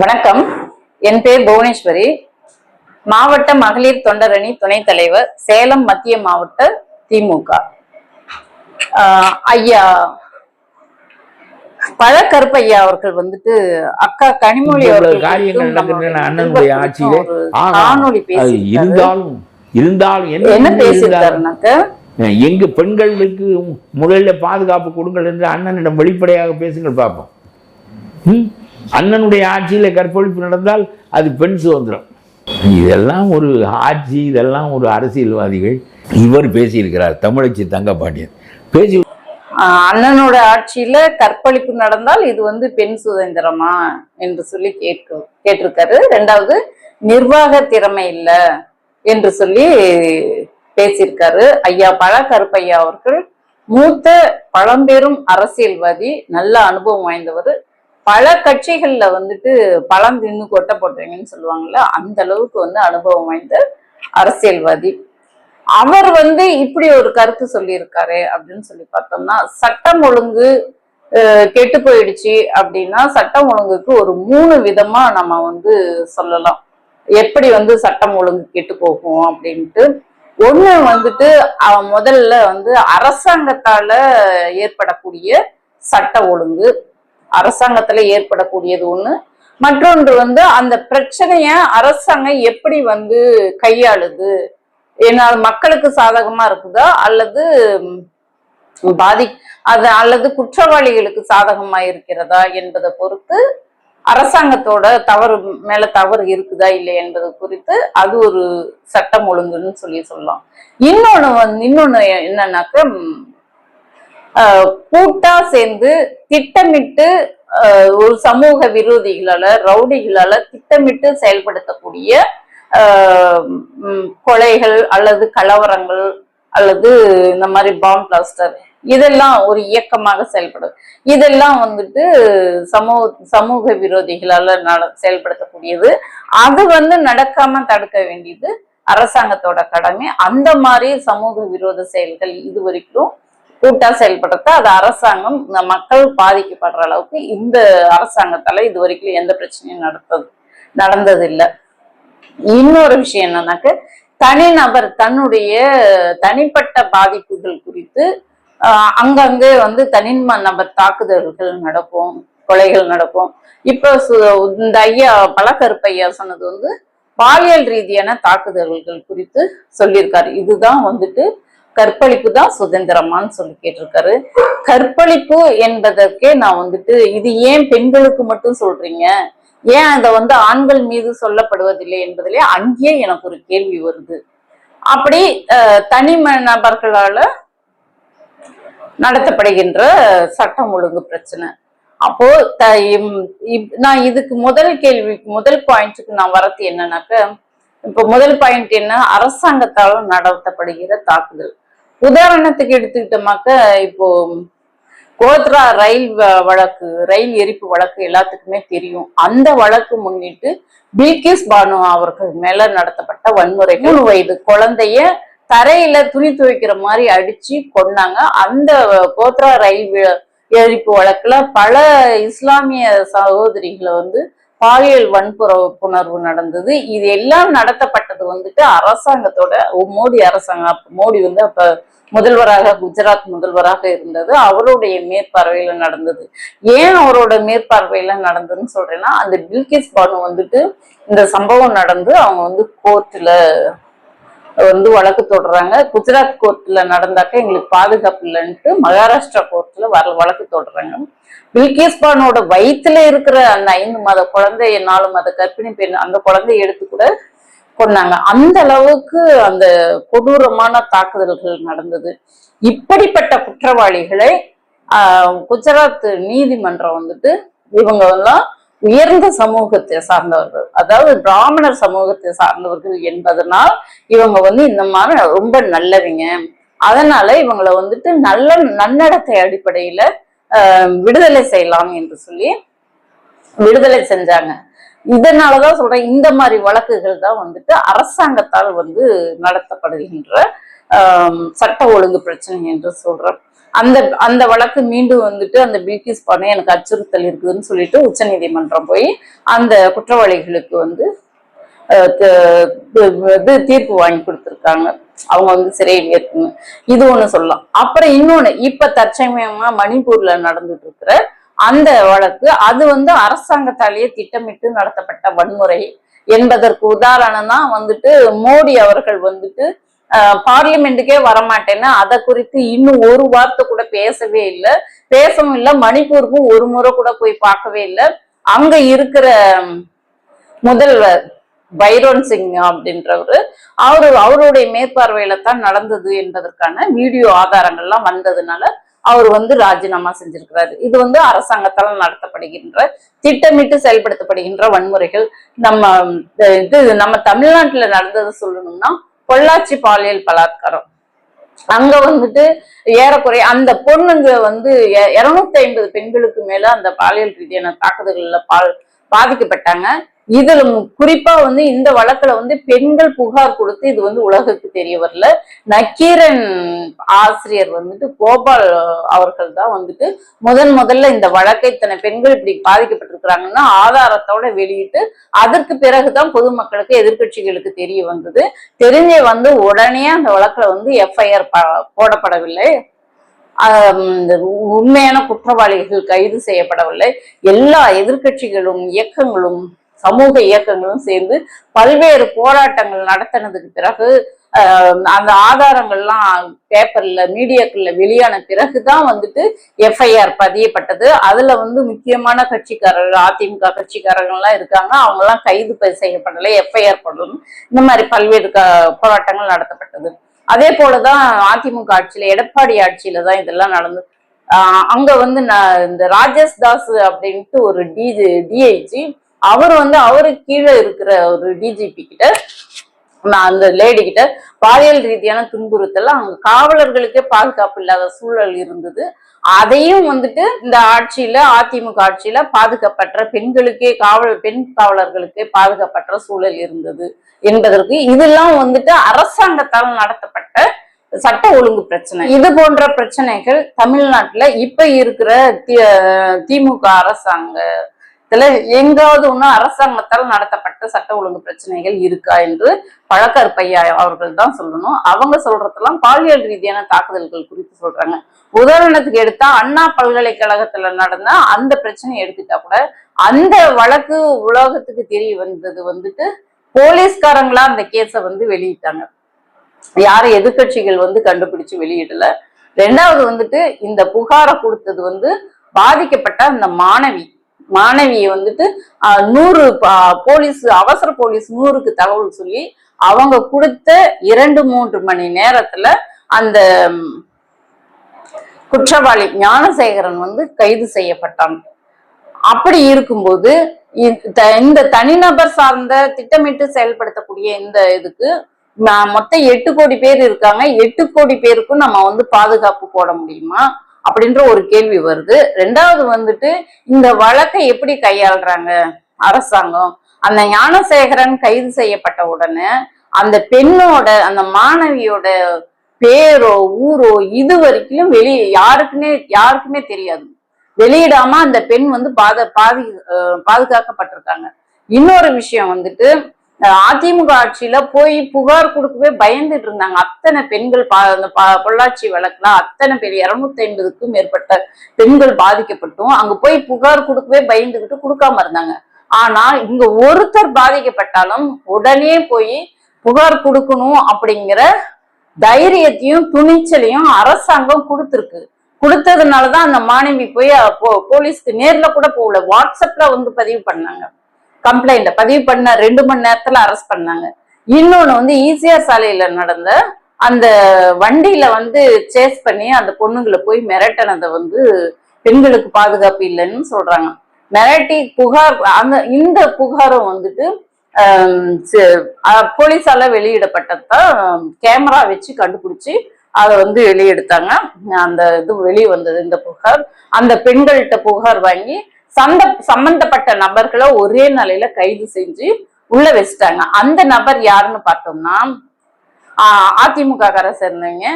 வணக்கம். என் பேர் புவனேஸ்வரி. மாவட்ட மகளிர் தொண்டரணி துணைத் தலைவர் சேலம் மத்திய மாவட்ட திமுக. ஐயா பழக்கருப்பையா அவர்கள் வந்துட்டு அக்கா கனிமொழி அவர்கள் பேசியிருக்காரு. இருந்தாலும் இருந்தாலும் என்ன பேசியிருக்காருனாக்க? எங்க பெண்களுக்கு முதல்ல பாதுகாப்பு கொடுங்கள் என்று அண்ணனிடம் வெளிப்படையாக பேசுங்கள் பார்ப்போம்? அண்ணனுடைய ஆட்சியில கற்பழிப்பு நடந்தால் அது பெண் சுதந்திரம். இதெல்லாம் ஒரு ஆட்சி இதெல்லாம் ஒரு அரசியல்வாதிகள். இவர் பேசியிருக்கிறார் தமிழச்சி தங்கப்பாண்டியன். பேசி அண்ணனோட ஆட்சியில கற்பழிப்பு நடந்தால் இது வந்து பெண் சுதந்திரமா என்று சொல்லி கேட்க கேட்டிருக்காரு. ரெண்டாவது நிர்வாக திறமை இல்ல என்று சொல்லி பேசியிருக்காரு. ஐயா பழ கருப்பையா அவர்கள் மூத்த பழம்பெரும் அரசியல்வாதி நல்ல அனுபவம் வாய்ந்தவர் பல கட்சிகள்ல வந்துட்டு பழம் தின்னு கொட்டை போடுறீங்கன்னு சொல்லுவாங்கல்ல அந்த அளவுக்கு வந்து அனுபவம் வாய்ந்த அரசியல்வாதி. அவர் வந்து இப்படி ஒரு கருத்து சொல்லியிருக்காரு அப்படின்னு சொல்லி பார்த்தோம்னா சட்டம் ஒழுங்கு கெட்டு போயிடுச்சு அப்படின்னா சட்டம் ஒழுங்குக்கு ஒரு மூணு விதமா நம்ம வந்து சொல்லலாம். எப்படி வந்து சட்டம் ஒழுங்கு கெட்டு போகும் அப்படின்ட்டு. ஒண்ணு வந்துட்டு முதல்ல வந்து அரசாங்கத்தால ஏற்படக்கூடிய சட்ட ஒழுங்கு. அரசாங்கத்துல ஏற்படக்கூடியது ஒண்ணு. மற்றொன்று வந்து அந்த பிரச்சனைய அரசாங்கம் எப்படி வந்து கையாளுது? ஏன்னா மக்களுக்கு சாதகமா இருக்குதா? அல்லது பாதி அது அல்லது குற்றவாளிகளுக்கு சாதகமா இருக்கிறதா என்பதை பொறுத்து அரசாங்கத்தோட தவறு மேல தவறு இருக்குதா இல்லை என்பது குறித்து அது ஒரு சட்டம் ஒழுங்குன்னு சொல்லி சொல்லலாம். இன்னொன்னு வந்து இன்னொன்னு என்னன்னாக்க கூட்டா சேர்ந்து திட்டமிட்டு ஒரு சமூக விரோதிகளால ரவுடிகளால திட்டமிட்டு செயல்படுத்தக்கூடிய கொலைகள் அல்லது கலவரங்கள் அல்லது இந்த மாதிரி பாம் பிளாஸ்டர் இதெல்லாம் ஒரு இயக்கமாக செயல்படும். இதெல்லாம் வந்துட்டு சமூக சமூக விரோதிகளால நட செயல்படுத்தக்கூடியது. அது வந்து நடக்காம தடுக்க வேண்டியது அரசாங்கத்தோட கடமை. அந்த மாதிரி சமூக விரோத செயல்கள் இது வரைக்கும் கூட்டா செயல்படுத்த அது அரசாங்கம் இந்த மக்கள் பாதிக்கப்படுற அளவுக்கு இந்த அரசாங்கத்தால இது வரைக்கும் எந்த பிரச்சனையும் நடத்தது நடந்ததில்லை. இன்னொரு விஷயம் என்னன்னாக்க தனிநபர் தன்னுடைய தனிப்பட்ட பாதிப்புகள் குறித்து அங்கங்கே வந்து தனிம நபர் தாக்குதல்கள் நடக்கும் கொலைகள் நடக்கும். இப்போ சு- இந்த ஐயா பழக்கருப்பையா சொன்னது வந்து பாலியல் ரீதியான தாக்குதல்கள் குறித்து சொல்லியிருக்காரு. இதுதான் வந்துட்டு கற்பழிப்பு தான் சுதந்திரமான்னு சொல்லி கேட்டிருக்காரு. கற்பழிப்பு என்பதற்கே நான் வந்துட்டு இது ஏன் பெண்களுக்கு மட்டும் சொல்றீங்க? ஏன் அதை வந்து ஆண்கள் மீது சொல்லப்படுவதில்லை என்பதிலே அங்கேயே எனக்கு ஒரு கேள்வி வருது. அப்படி அஹ், தனி நபர்களால நடத்தப்படுகின்ற சட்டம் ஒழுங்கு பிரச்சனை. அப்போ த இம்- நான் இதுக்கு முதல் கேள்வி முதல் பாயிண்ட்டுக்கு நான் வரது என்னன்னாக்க இப்போ முதல் பாயிண்ட் என்ன? அரசாங்கத்தால் நடத்தப்படுகிற தாக்குதல். உதாரணத்துக்கு எடுத்துக்கிட்டோமாக்க இப்போ கோத்ரா ரயில் வழக்கு ரயில் எரிப்பு வழக்கு எல்லாத்துக்குமே தெரியும். அந்த வழக்கு முன்னிட்டு பில்கிஸ் பானு அவர்கள் மேல நடத்தப்பட்ட வன்முறை மூணு வயது குழந்தைய தரையில துணி துவைக்கிற மாதிரி அடிச்சு கொன்னாங்க. அந்த கோத்ரா ரயில் எரிப்பு வழக்குல பல இஸ்லாமிய சகோதரிகளை வந்து பாலியல் வன்புணர்வு நடந்தது. இது எல்லாம் நடத்தப்பட்டது வந்துட்டு அரசாங்கத்தோட மோடி அரசாங்கம் மோடி வந்து அப்ப முதல்வராக குஜராத் முதல்வராக இருந்தது. அவருடைய மேற்பார்வையில நடந்தது. ஏன் அவரோட மேற்பார்வையில நடந்ததுன்னு சொல்றேன்னா அந்த பில்கிஸ் பானு வந்துட்டு இந்த சம்பவம் நடந்து அவங்க வந்து கோர்ட்ல வந்து வழக்கு தொடர்றாங்க. குஜராத் கோர்ட்ல நடந்தாக்க எங்களுக்கு பாதுகாப்பு இல்லைன்ட்டு மகாராஷ்டிரா கோர்ட்ல வர வழக்கு தொடர்றாங்க. பில்கிஸ்பானோட வயிற்றுல இருக்கிற அந்த ஐந்து மாத குழந்தை நாலு மாத கர்ப்பிணி பெண் அந்த குழந்தைய எடுத்து கூட கொண்டாங்க அந்த அளவுக்கு அந்த கொடூரமான தாக்குதல்கள் நடந்தது. இப்படிப்பட்ட குற்றவாளிகளை குஜராத் நீதிமன்றம் வந்துட்டு இவங்க எல்லாம் உயர்ந்த சமூகத்தை சார்ந்தவர்கள் அதாவது பிராமணர் சமூகத்தை சார்ந்தவர்கள் என்பதனால் இவங்க வந்து இந்த மாதிரி ரொம்ப நல்லவங்க. அதனால இவங்களை வந்துட்டு நல்ல நன்னடத்தை அடிப்படையில விடுதலை செய்யலாம் என்று சொல்லி விடுதலை செஞ்சாங்க. இதனாலதான் சொல்றேன் இந்த மாதிரி வழக்குகள் தான் வந்துட்டு அரசாங்கத்தால் வந்து நடத்தப்படுகின்ற சட்ட ஒழுங்கு பிரச்சனை என்று சொல்றேன். அந்த அந்த வழக்கு மீண்டும் வந்துட்டு அந்த பில்கிஸ் பண்ண எனக்கு அச்சுறுத்தல் இருக்குதுன்னு சொல்லிட்டு உச்சநீதிமன்றம் போய் அந்த குற்றவாளிகளுக்கு வந்து இது தீர்ப்பு வாங்கி கொடுத்துருக்காங்க. அவங்க வந்து சிறையில் இருக்குங்க இது ஒண்ணு சொல்லலாம். அப்புறம் இன்னொன்னு இப்ப தற்சமயமா மணிப்பூர்ல நடந்துட்டு இருக்கிற அந்த வழக்கு அது வந்து அரசாங்கத்தாலேயே திட்டமிட்டு நடத்தப்பட்ட வன்முறை என்பதற்கு உதாரணம் தான் வந்துட்டு மோடி அவர்கள் வந்துட்டு பார்லிமெண்ட்டுக்கே வரமாட்டேன்னு அதை குறித்து இன்னும் ஒரு வார்த்தை கூட பேசவே இல்லை. பேசவும் இல்லை மணிப்பூருக்கும் ஒரு முறை கூட போய் பார்க்கவே இல்லை. அங்க இருக்கிற முதல்வர் பைரோன் சிங் அப்படின்றவர் அவரு அவருடைய மேற்பார்வையில தான் நடந்தது என்பதற்கான வீடியோ ஆதாரங்கள்லாம் வந்ததுனால அவர் வந்து ராஜினாமா செஞ்சிருக்கிறாரு. இது வந்து அரசாங்கத்தால் நடத்தப்படுகின்ற திட்டமிட்டு செயல்படுத்தப்படுகின்ற வன்முறைகள். நம்ம இது நம்ம தமிழ்நாட்டுல நடந்ததை சொல்லணும்னா பொள்ளாச்சி பாலியல் பலாத்காரம். அங்க வந்துட்டு ஏறக்குறைய அந்த பொண்ணுங்க வந்து இருநூத்தி ஐம்பது பெண்களுக்கு மேல அந்த பாலியல் ரீதியான தாக்குதல்கள்ல பால் பாதிக்கப்பட்டாங்க. இதுல குறிப்பா வந்து இந்த வழக்குல வந்து பெண்கள் புகார் கொடுத்து இது வந்து உலகத்துக்கு தெரிய வரல. நக்கீரன் ஆசிரியர் வந்துட்டு கோபால் அவர்கள் தான் வந்துட்டு முதன் முதல்ல இந்த வழக்கை இத்தனை பெண்கள் இப்படி பாதிக்கப்பட்டிருக்கிறாங்கன்னா ஆதாரத்தோட வெளியிட்டு அதற்கு பிறகுதான் பொதுமக்களுக்கு எதிர்க்கட்சிகளுக்கு தெரிய வந்தது. தெரிஞ்ச வந்து உடனே அந்த வழக்குல வந்து எஃப்ஐஆர் போடப்படவில்லை. உண்மையான குற்றவாளிகள் கைது செய்யப்படவில்லை. எல்லா எதிர்க்கட்சிகளும் இயக்கங்களும் சமூக இயக்கங்களும் சேர்ந்து பல்வேறு போராட்டங்கள் நடத்தினதுக்கு பிறகு அந்த ஆதாரங்கள்லாம் பேப்பர்ல மீடியாக்கள்ல வெளியான பிறகுதான் வந்துட்டு எஃப்ஐஆர் பதியப்பட்டது. அதுல வந்து முக்கியமான கட்சிக்காரர்கள் அதிமுக கட்சிக்காரர்கள்லாம் இருக்காங்க. அவங்க எல்லாம் கைது செய்யப்படலை. எஃப்ஐஆர் போடணும். இந்த மாதிரி பல்வேறு க- போராட்டங்கள் நடத்தப்பட்டது. அதே போலதான் அதிமுக ஆட்சியில எடப்பாடி ஆட்சியில தான் இதெல்லாம் நடந்து அங்க வந்து நான் இந்த ராஜேஷ் தாஸ் அப்படின்ட்டு ஒரு டிஜி டிஐஜி அவர் வந்து அவருக்கு கீழே இருக்கிற ஒரு டிஜிபி கிட்ட நான் அந்த லேடி கிட்ட பாலியல் ரீதியான துன்புறுத்தல் அங்க காவலர்களுக்கே பாதுகாப்பு இல்லாத சூழல் இருந்தது. அதையும் வந்துட்டு இந்த ஆட்சியில அதிமுக ஆட்சியில பாதுகாப்பற்ற பெண்களுக்கே காவல் பெண் காவலர்களுக்கே பாதுகாப்பற்ற சூழல் இருந்தது என்பதற்கு இதெல்லாம் வந்துட்டு அரசாங்கத்தால் நடத்தப்பட்ட சட்ட ஒழுங்கு பிரச்சனை. இது போன்ற பிரச்சனைகள் தமிழ்நாட்டுல இப்ப இருக்கிற திமுக திமுக அரசாங்கத்துல எங்காவது ஒண்ணு அரசாங்கத்தால் நடத்தப்பட்ட சட்ட ஒழுங்கு பிரச்சனைகள் இருக்கா என்று பழக்கற்பையா அவர்கள் தான் சொல்லணும். அவங்க சொல்றதெல்லாம் பாலியல் ரீதியான தாக்குதல்கள் குறித்து சொல்றாங்க. உதாரணத்துக்கு எடுத்தா அண்ணா பல்கலைக்கழகத்துல நடந்த அந்த பிரச்சனையை எடுத்துட்டா கூட அந்த வழக்கு உலகத்துக்கு தெரிய வந்தது வந்துட்டு போலீஸ்காரங்களா அந்த கேஸை வந்து வெளியிட்டாங்க. யாரும் எதிர்க்கட்சிகள் வந்து கண்டுபிடிச்சு வெளியிடல. ரெண்டாவது வந்துட்டு இந்த புகாரை கொடுத்தது வந்து பாதிக்கப்பட்ட அந்த மாணவி. மாணவியை வந்துட்டு நூறு போலீஸ் அவசர போலீஸ் நூறுக்கு தகவல் சொல்லி அவங்க கொடுத்த இரண்டு மூன்று மணி நேரத்துல அந்த குற்றவாளி ஞானசேகரன் வந்து கைது செய்யப்பட்டான். அப்படி இருக்கும்போது இந்த இந்த தனிநபர் சார்ந்த திட்டமிட்டு செயல்படுத்தக்கூடிய இந்த இதுக்கு மொத்தம் எட்டு கோடி பேர் இருக்காங்க. எட்டு கோடி பேருக்கும் நம்ம வந்து பாதுகாப்பு போட முடியுமா? அப்படின்ற ஒரு கேள்வி வருது. ரெண்டாவது வந்துட்டு இந்த வழக்கை எப்படி கையாளுறாங்க? அரசாங்கம். அந்த ஞானசேகரன் கைது செய்யப்பட்ட உடனே அந்த பெண்ணோட அந்த மாணவியோட பேரோ ஊரோ இது வரைக்கும் வெளியே யாருக்குமே யாருக்குமே தெரியாது. வெளியிடாம அந்த பெண் வந்து பாத பாதி பாதுகாக்கப்பட்டிருக்காங்க. இன்னொரு விஷயம் வந்துட்டு அதிமுக ஆட்சியில போய் புகார் கொடுக்கவே பயந்துட்டு இருந்தாங்க. அத்தனை பெண்கள் பா அந்த பொள்ளாச்சி வழக்குல அத்தனை பேர் இருநூத்தி ஐம்பதுக்கும் மேற்பட்ட பெண்கள் பாதிக்கப்பட்டும். அங்க போய் புகார் கொடுக்கவே பயந்துகிட்டு கொடுக்காம இருந்தாங்க. ஆனா இங்க ஒருத்தர் பாதிக்கப்பட்டாலும் உடனே போய் புகார் கொடுக்கணும் அப்படிங்கிற தைரியத்தையும் துணிச்சலையும் அரசாங்கம் கொடுத்துருக்கு. கொடுத்ததுனாலதான் அந்த மாணவி போய் போ- போலீஸ்க்கு நேர்ல கூட போகல. வாட்ஸ்அப்ல வந்து பதிவு பண்ணாங்க. கம்ப்ளைண்ட் பதிவு பண்ண ரெண்டு மணி நேரத்துல அரெஸ்ட் பண்ணாங்க. இன்னொன்னு வந்து ஈசிஆர் சாலையில நடந்த அந்த வண்டியில வந்து சேஸ் பண்ணி அந்த பொண்ணுங்களை போய் மிரட்டினதை வந்து பெண்களுக்கு பாதுகாப்பு இல்லைன்னு சொல்றாங்க. மிரட்டி புகார் அந்த இந்த புகாரும் வந்துட்டு போலீஸால வெளியிடப்பட்டதான் கேமரா வச்சு கண்டுபிடிச்சு அதை வந்து வெளியெடுத்தாங்க. அந்த இது வெளியே வந்தது இந்த புகார். அந்த பெண்கள்கிட்ட புகார் வாங்கி சந்த சம்பந்தப்பட்ட நபர்களை ஒரே நிலையில கைது செஞ்சு உள்ள வச்சுட்டாங்க. அந்த நபர் யாருன்னு பார்த்தோம்னா அதிமுக காரை சேர்ந்தவங்க.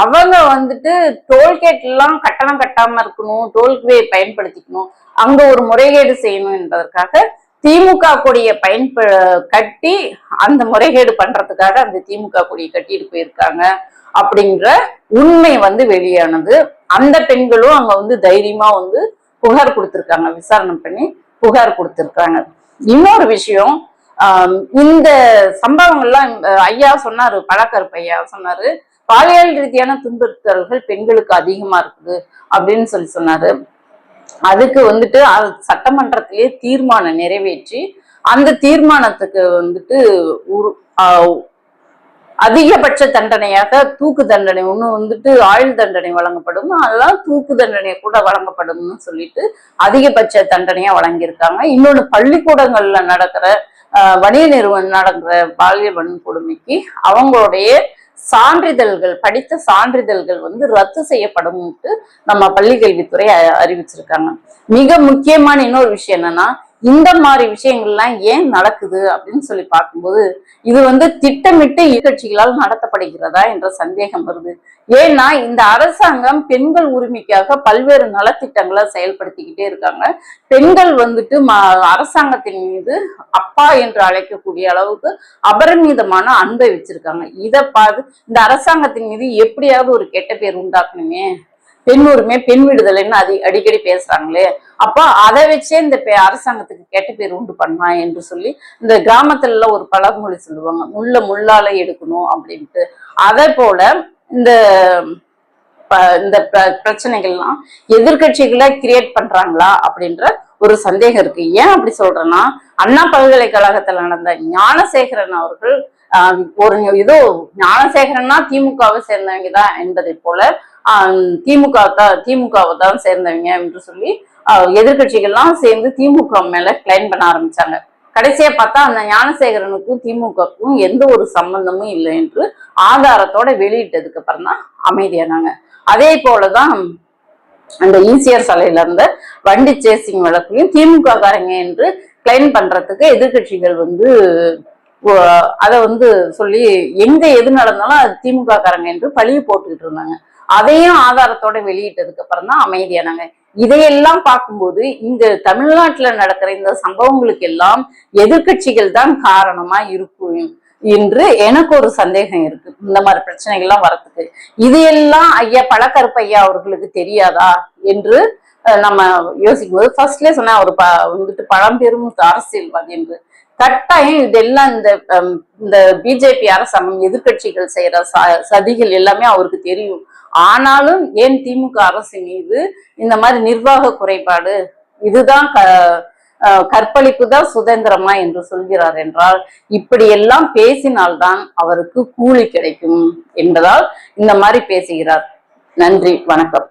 அவங்க வந்துட்டு டோல்கேட் எல்லாம் கட்டணம் கட்டாம இருக்கணும் டோல்வே பயன்படுத்திக்கணும். அங்க ஒரு முறைகேடு செய்யணும் என்பதற்காக திமுக கொடியை பயன்ப கட்டி அந்த முறைகேடு பண்றதுக்காக அந்த திமுக கொடியை கட்டிட்டு போயிருக்காங்க அப்படிங்கிற உண்மை வந்து வெளியானது. அந்த பெண்களும் அங்க வந்து தைரியமா வந்து புகார் கொடுத்துருக்காங்க விசாரணை பண்ணி புகார் கொடுத்துருக்காங்க. இன்னொரு விஷயம் இந்த சம்பவங்கள்லாம் ஐயா சொன்னாரு பழக்கருப்பு ஐயா சொன்னாரு பாலியல் ரீதியான துன்புறுத்தல்கள் பெண்களுக்கு அதிகமா இருக்குது அப்படின்னு சொல்லி சொன்னாரு. அதுக்கு வந்துட்டு அது தீர்மானம் நிறைவேற்றி அந்த தீர்மானத்துக்கு வந்துட்டு உரு- அதிகபட்ச தண்டனையாக தூக்கு தண்டனை. ஒண்ணு வந்துட்டு ஆயுள் தண்டனை வழங்கப்படும். அதெல்லாம் தூக்கு தண்டனை கூட வழங்கப்படும்னு சொல்லிட்டு அதிகபட்ச தண்டனையா வழங்கியிருக்காங்க. இன்னொன்னு பள்ளிக்கூடங்கள்ல நடக்கிற வணிக நிறுவனம் நடக்கிற பாலியல் வன்கொடுமைக்கு அவங்களுடைய சான்றிதழ்கள் படித்த சான்றிதழ்கள் வந்து ரத்து செய்யப்படும் நம்ம பள்ளி கல்வித்துறை அறிவிச்சிருக்காங்க. மிக முக்கியமான இன்னொரு விஷயம் என்னன்னா இந்த மாதிரி விஷயங்கள்லாம் ஏன் நடக்குது அப்படின்னு சொல்லி பார்க்கும்போது இது வந்து திட்டமிட்டு எதிர்கட்சிகளால் நடத்தப்படுகிறதா என்ற சந்தேகம் வருது. ஏன்னா இந்த அரசாங்கம் பெண்கள் உரிமைக்காக பல்வேறு நலத்திட்டங்களை செயல்படுத்திக்கிட்டே இருக்காங்க. பெண்கள் வந்துட்டு ம- அரசாங்கத்தின் மீது அப்பா என்று அழைக்கக்கூடிய அளவுக்கு அபரிமிதமான அன்பை வச்சிருக்காங்க. இதை பார்த்து இந்த அரசாங்கத்தின் மீது எப்படியாவது ஒரு கெட்ட பேர் உண்டாக்கணுமே. பெண் உரிமை பெண் விடுதலைன்னு அதி அடிக்கடி பேசுறாங்களே. அப்போ அதை வச்சே இந்த அரசாங்கத்துக்கு கெட்ட பேர் உண்டு பண்ணலாம் என்று சொல்லி இந்த கிராமத்துல ஒரு பழமொழி சொல்லுவாங்க. முள்ள முள்ளால எடுக்கணும் அப்படின்ட்டு. அதே போல இந்த இந்த ப- பிரச்சனைகள்லாம் எதிர்க்கட்சிகளை கிரியேட் பண்றாங்களா அப்படின்ற ஒரு சந்தேகம் இருக்கு. ஏன் அப்படி சொல்றேன்னா அண்ணா பல்கலைக்கழகத்துல நடந்த ஞானசேகரன் அவர்கள் ஆஹ், ஒரு ஏதோ ஞானசேகரன்னா திமுகவை சேர்ந்தவங்க தான் என்பதை போல திமுக தான் திமுகவை தான் சேர்ந்தவங்க என்று சொல்லி எதிர்கட்சிகள்லாம் எதிர்க்கட்சிகள்லாம் சேர்ந்து திமுக மேல கிளைம் பண்ண ஆரம்பிச்சாங்க. கடைசியா பார்த்தா அந்த ஞானசேகரனுக்கும் திமுகவுக்கும் எந்த ஒரு சம்பந்தமும் இல்லை என்று ஆதாரத்தோட வெளியிட்டதுக்கு அப்புறம் தான் அமைதியானாங்க. அதே போலதான் அந்த ஈசிஆர் சாலையில இருந்த வண்டி சேசிங் வழக்கையும் திமுக காரங்க என்று கிளைம் பண்றதுக்கு எதிர்க்கட்சிகள் வந்து அதை வந்து சொல்லி எங்க எது நடந்தாலும் அது திமுக காரங்க என்று பழிய போட்டுக்கிட்டு இருந்தாங்க. அதையும் ஆதாரத்தோட வெளியிட்டதுக்கு அப்புறம் தான் அமைதியானாங்க இதையெல்லாம் பார்க்கும்போது இங்க தமிழ்நாட்டுல நடக்கிற இந்த சம்பவங்களுக்கு எல்லாம் எதிர்க்கட்சிகள் தான் காரணமா இருக்கும் என்று எனக்கு ஒரு சந்தேகம் இருக்கு. இந்த மாதிரி பிரச்சனைகள்லாம் வரத்துக்கு. இது எல்லாம் ஐயா பழக்கருப்பு ஐயா அவர்களுக்கு தெரியாதா என்று நம்ம யோசிக்கும் போது ஃபர்ஸ்ட்லேயே சொன்னேன் அவர் ப வந்துட்டு பழம்பெரும் அரசியல்வாதி என்று. கட்டாயம் இதெல்லாம் இந்த இந்த பிஜேபி அரசாங்கம் எதிர்க்கட்சிகள் செய்யற ச- சதிகள் எல்லாமே அவருக்கு தெரியும். ஆனாலும் ஏன் திமுக அரசு மீது இந்த மாதிரி நிர்வாக குறைபாடு இதுதான் க கற்பழிப்பு தான் சுதந்திரமா என்று சொல்கிறார் என்றால் இப்படி எல்லாம் பேசினால்தான் அவருக்கு கூலி கிடைக்கும் என்பதால் இந்த மாதிரி பேசுகிறார். நன்றி வணக்கம்.